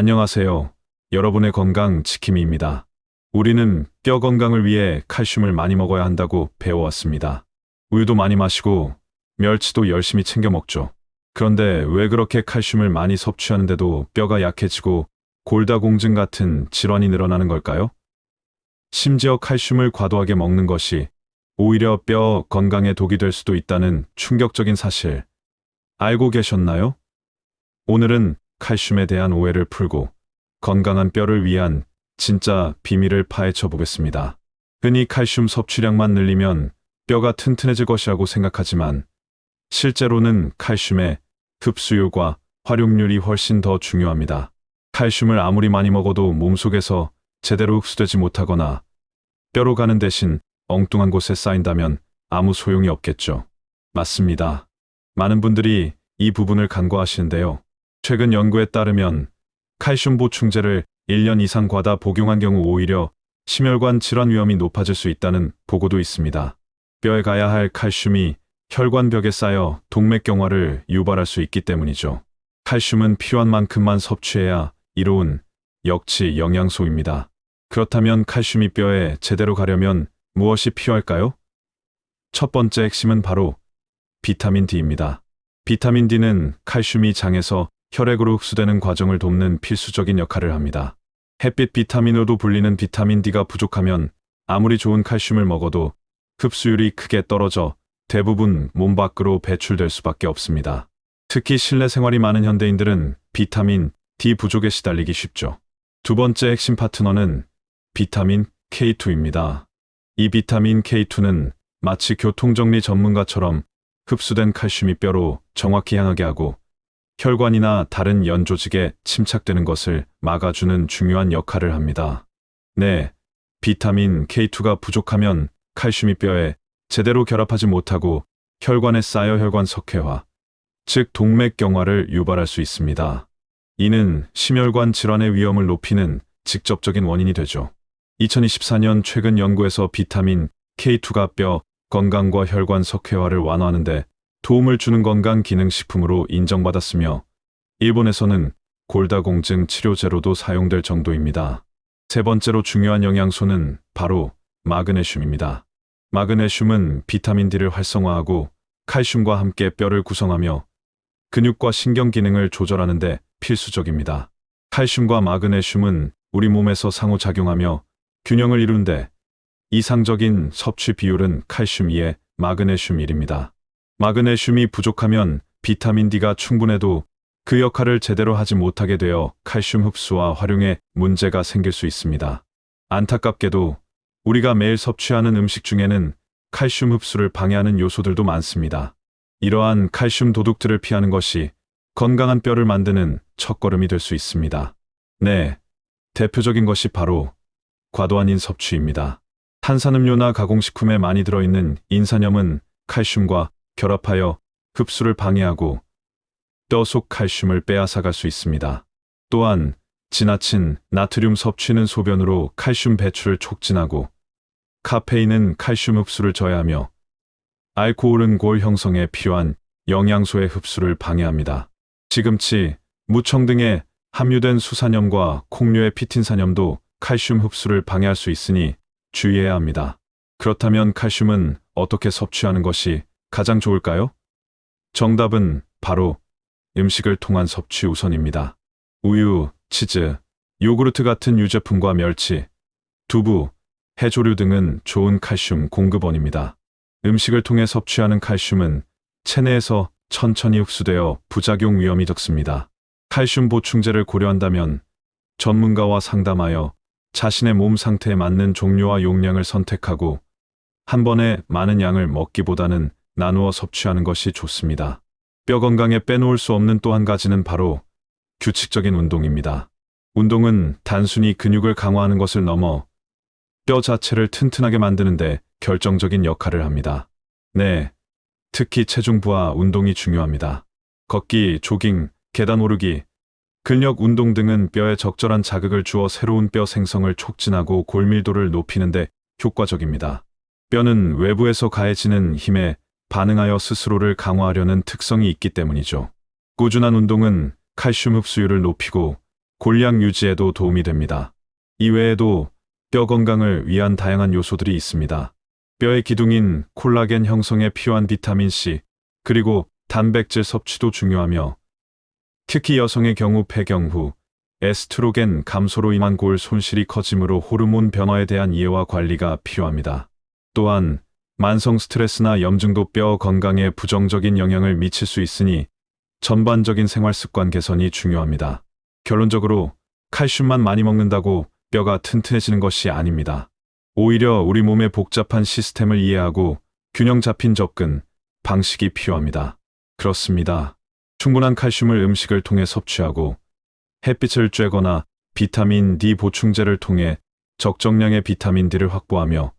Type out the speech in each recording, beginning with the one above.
안녕하세요. 여러분의 건강 지킴이입니다. 우리는 뼈 건강을 위해 칼슘을 많이 먹어야 한다고 배워왔습니다. 우유도 많이 마시고 멸치도 열심히 챙겨 먹죠. 그런데 왜 그렇게 칼슘을 많이 섭취하는데도 뼈가 약해지고 골다공증 같은 질환이 늘어나는 걸까요? 심지어 칼슘을 과도하게 먹는 것이 오히려 뼈 건강에 독이 될 수도 있다는 충격적인 사실 알고 계셨나요? 오늘은 칼슘에 대한 오해를 풀고 건강한 뼈를 위한 진짜 비밀을 파헤쳐 보겠습니다. 흔히 칼슘 섭취량만 늘리면 뼈가 튼튼해질 것이라고 생각하지만 실제로는 칼슘의 흡수율과 활용률이 훨씬 더 중요합니다. 칼슘을 아무리 많이 먹어도 몸속에서 제대로 흡수되지 못하거나 뼈로 가는 대신 엉뚱한 곳에 쌓인다면 아무 소용이 없겠죠. 맞습니다. 많은 분들이 이 부분을 간과하시는데요. 최근 연구에 따르면 칼슘 보충제를 1년 이상 과다 복용한 경우 오히려 심혈관 질환 위험이 높아질 수 있다는 보고도 있습니다. 뼈에 가야 할 칼슘이 혈관벽에 쌓여 동맥경화를 유발할 수 있기 때문이죠. 칼슘은 필요한 만큼만 섭취해야 이로운 역치 영양소입니다. 그렇다면 칼슘이 뼈에 제대로 가려면 무엇이 필요할까요? 첫 번째 핵심은 바로 비타민 D입니다. 비타민 D는 칼슘이 장에서 혈액으로 흡수되는 과정을 돕는 필수적인 역할을 합니다. 햇빛 비타민으로도 불리는 비타민 D가 부족하면 아무리 좋은 칼슘을 먹어도 흡수율이 크게 떨어져 대부분 몸 밖으로 배출될 수밖에 없습니다. 특히 실내 생활이 많은 현대인들은 비타민 D 부족에 시달리기 쉽죠. 두 번째 핵심 파트너는 비타민 K2입니다. 이 비타민 K2는 마치 교통정리 전문가처럼 흡수된 칼슘이 뼈로 정확히 향하게 하고 혈관이나 다른 연 조직에 침착되는 것을 막아주는 중요한 역할을 합니다. 네, 비타민 K2가 부족하면 칼슘이 뼈에 제대로 결합하지 못하고 혈관에 쌓여 혈관 석회화, 즉 동맥경화를 유발할 수 있습니다. 이는 심혈관 질환의 위험을 높이는 직접적인 원인이 되죠. 2024년 최근 연구에서 비타민 K2가 뼈 건강과 혈관 석회화를 완화하는데 도움을 주는 건강 기능 식품으로 인정받았으며 일본에서는 골다공증 치료제로도 사용될 정도입니다. 세 번째로 중요한 영양소는 바로 마그네슘입니다. 마그네슘은 비타민 D를 활성화하고 칼슘과 함께 뼈를 구성하며 근육과 신경 기능을 조절하는 데 필수적입니다. 칼슘과 마그네슘은 우리 몸에서 상호작용하며 균형을 이루는데 이상적인 섭취 비율은 칼슘 2에 마그네슘 1입니다. 마그네슘이 부족하면 비타민 D가 충분해도 그 역할을 제대로 하지 못하게 되어 칼슘 흡수와 활용에 문제가 생길 수 있습니다. 안타깝게도 우리가 매일 섭취하는 음식 중에는 칼슘 흡수를 방해하는 요소들도 많습니다. 이러한 칼슘 도둑들을 피하는 것이 건강한 뼈를 만드는 첫걸음이 될 수 있습니다. 네, 대표적인 것이 바로 과도한 인 섭취입니다. 탄산음료나 가공식품에 많이 들어있는 인산염은 칼슘과 결합하여 흡수를 방해하고 뼈 속 칼슘을 빼앗아갈 수 있습니다. 또한 지나친 나트륨 섭취는 소변으로 칼슘 배출을 촉진하고 카페인은 칼슘 흡수를 저해하며 알코올은 골 형성에 필요한 영양소의 흡수를 방해합니다. 시금치, 무청 등에 함유된 수산염과 콩류의 피틴산염도 칼슘 흡수를 방해할 수 있으니 주의해야 합니다. 그렇다면 칼슘은 어떻게 섭취하는 것이 가장 좋을까요? 정답은 바로 음식을 통한 섭취 우선입니다. 우유, 치즈, 요구르트 같은 유제품과 멸치, 두부, 해조류 등은 좋은 칼슘 공급원입니다. 음식을 통해 섭취하는 칼슘은 체내에서 천천히 흡수되어 부작용 위험이 적습니다. 칼슘 보충제를 고려한다면 전문가와 상담하여 자신의 몸 상태에 맞는 종류와 용량을 선택하고 한 번에 많은 양을 먹기보다는 나누어 섭취하는 것이 좋습니다. 뼈 건강에 빼놓을 수 없는 또 한 가지는 바로 규칙적인 운동입니다. 운동은 단순히 근육을 강화하는 것을 넘어 뼈 자체를 튼튼하게 만드는데 결정적인 역할을 합니다. 네, 특히 체중 부하 운동이 중요합니다. 걷기, 조깅, 계단 오르기, 근력 운동 등은 뼈에 적절한 자극을 주어 새로운 뼈 생성을 촉진하고 골밀도를 높이는데 효과적입니다. 뼈는 외부에서 가해지는 힘에 반응하여 스스로를 강화하려는 특성이 있기 때문이죠. 꾸준한 운동은 칼슘 흡수율을 높이고 골량 유지에도 도움이 됩니다. 이외에도 뼈 건강을 위한 다양한 요소들이 있습니다. 뼈의 기둥인 콜라겐 형성에 필요한 비타민 C, 그리고 단백질 섭취도 중요하며 특히 여성의 경우 폐경 후 에스트로겐 감소로 인한 골 손실이 커지므로 호르몬 변화에 대한 이해와 관리가 필요합니다. 또한 만성 스트레스나 염증도 뼈 건강에 부정적인 영향을 미칠 수 있으니 전반적인 생활 습관 개선이 중요합니다. 결론적으로 칼슘만 많이 먹는다고 뼈가 튼튼해지는 것이 아닙니다. 오히려 우리 몸의 복잡한 시스템을 이해하고 균형 잡힌 접근, 방식이 필요합니다. 그렇습니다. 충분한 칼슘을 음식을 통해 섭취하고 햇빛을 쬐거나 비타민 D 보충제를 통해 적정량의 비타민 D를 확보하며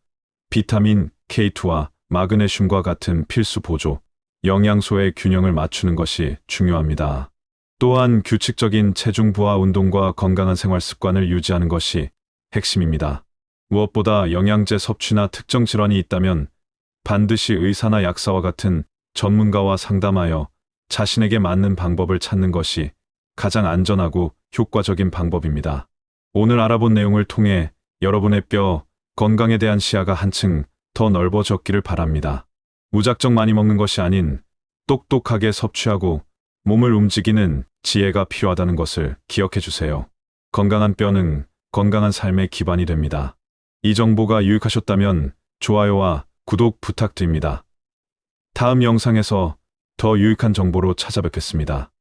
비타민 K2와 마그네슘과 같은 필수 보조, 영양소의 균형을 맞추는 것이 중요합니다. 또한 규칙적인 체중 부하 운동과 건강한 생활 습관을 유지하는 것이 핵심입니다. 무엇보다 영양제 섭취나 특정 질환이 있다면 반드시 의사나 약사와 같은 전문가와 상담하여 자신에게 맞는 방법을 찾는 것이 가장 안전하고 효과적인 방법입니다. 오늘 알아본 내용을 통해 여러분의 뼈 건강에 대한 시야가 한층 더 넓어졌기를 바랍니다. 무작정 많이 먹는 것이 아닌 똑똑하게 섭취하고 몸을 움직이는 지혜가 필요하다는 것을 기억해 주세요. 건강한 뼈는 건강한 삶의 기반이 됩니다. 이 정보가 유익하셨다면 좋아요와 구독 부탁드립니다. 다음 영상에서 더 유익한 정보로 찾아뵙겠습니다.